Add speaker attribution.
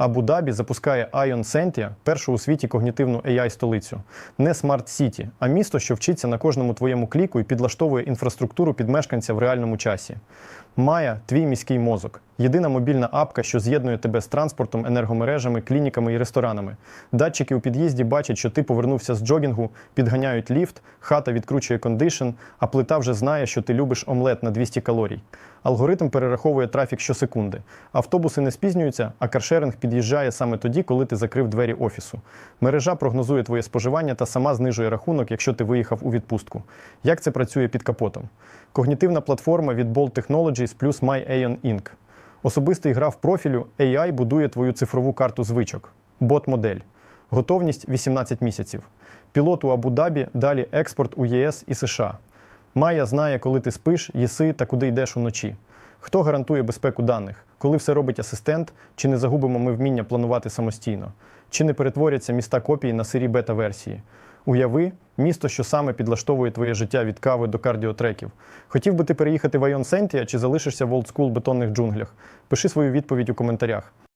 Speaker 1: Абу-Дабі запускає Ion Sentia, першу у світі когнітивну AI-столицю. Не Smart City, а місто, що вчиться на кожному твоєму кліку і підлаштовує інфраструктуру під мешканця в реальному часі. Майя твій міський мозок. Єдина мобільна апка, що з'єднує тебе з транспортом, енергомережами, клініками і ресторанами. Датчики у під'їзді бачать, що ти повернувся з джогінгу, підганяють ліфт, хата відкручує кондишн, а плита вже знає, що ти любиш омлет на 200 калорій. Алгоритм перераховує трафік щосекунди. Автобуси не спізнюються, а каршеринг під'їжджає саме тоді, коли ти закрив двері офісу. Мережа прогнозує твоє споживання та сама знижує рахунок, якщо ти виїхав у відпустку. Як це працює під капотом? Когнітивна платформа від Bolt Technologies плюс MyAeon Inc. Особистий граф профілю AI будує твою цифрову карту звичок. Бот-модель. Готовність 18 місяців. Пілот у Абу-Дабі, далі експорт у ЄС і США. Майя знає, коли ти спиш, їси та куди йдеш уночі. Хто гарантує безпеку даних? Коли все робить асистент, чи не загубимо ми вміння планувати самостійно? Чи не перетворяться міста копії на сирі бета-версії? Уяви місто, що саме підлаштовує твоє життя від кави до кардіотреків. Хотів би ти переїхати в Айон Сентія чи залишишся в олдскул бетонних джунглях? Пиши свою відповідь у коментарях.